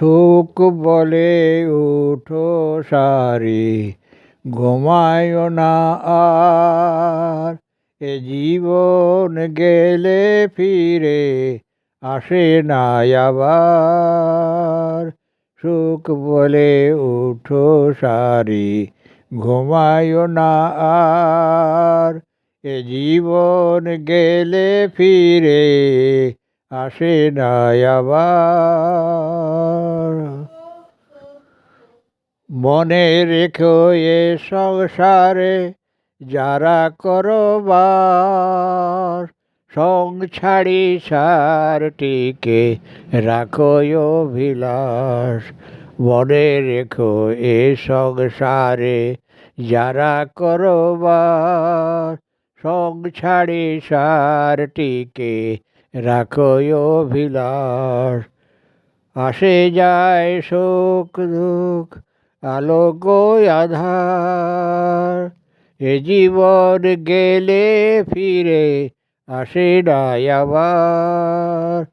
সুখ বলে উঠো সারি, ঘুমায় না আর। এ জীবন গেলে ফিরে আসে না আবার। সুখ বলে উঠো সারি, ঘুমায় না আর। এ জীবন গেলে ফিরে আসে না আবার। মনে রেখো এ সংসারে যারা করবার, সং ছাড়ি সারটিকে রাখো অভিলাষ। মনে রেখো এ সংসারে যারা করবার, সং ছাড়ি সারটিকে রাখো অভিলাষ। আসে যায় সুখ দুঃখ, আলোক আধার। এ জীবন গেলে ফিরে আসে না আবার।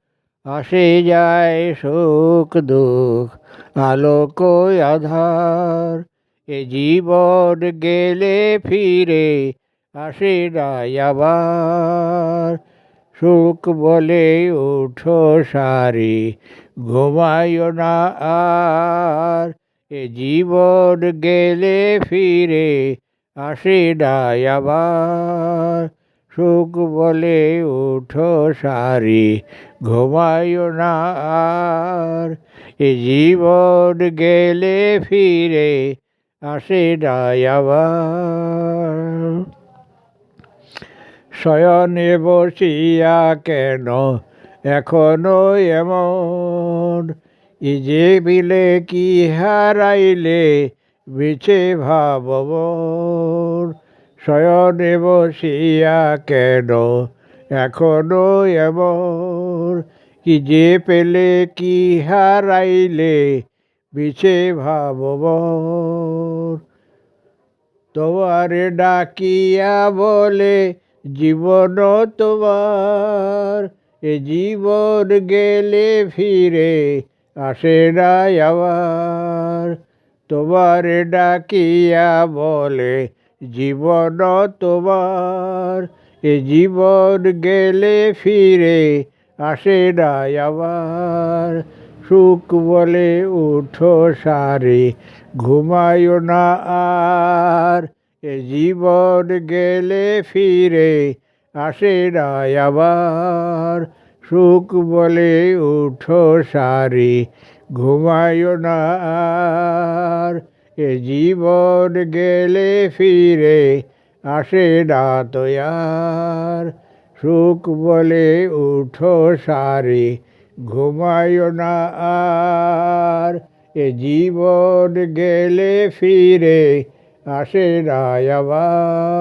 আসে যায় সুখ দুঃখ, আলোক আধার। এ জীবন গেলে ফিরে আসে না আবার। সুখ বলে উঠো সারি ঘুমায় না আর। এ জীবন গেলে ফিরে আসে না আবার। সুখ বলে উঠো সারি ঘুমায় না আর। এ জীবন গেলে ফিরে আসে না আবার। শয়নে বসিয়া কেন? এখনও এমন। ই যে বিলে কি হারাইলে বিছে ভাববন শয়নে বসিয়া কেন? এখনও এমন। কি যে পেলে কি হারাইলে বিছে ভাববন তোমারে ডাকিয়া বলে জীবন তোমার, এ জীবন গেলে ফিরে আসে না আবার। তোমারে ডাকিয়া বলে, জীবন তোমার, এ জীবন গেলে ফিরে আসে না আবার। সুখ বলে, উঠো সারে, ঘুমায় না আর। এ জীবন গেলে ফিরে আসে আবার। সুখ বলে উঠো সারে, ঘুমায় না আর। এ জীবন গেলে ফিরে আসে না তো আর। সুখ বলে উঠো সারে, ঘুমায় না আর। এ জীবন গেলে ফিরে আসে না আবার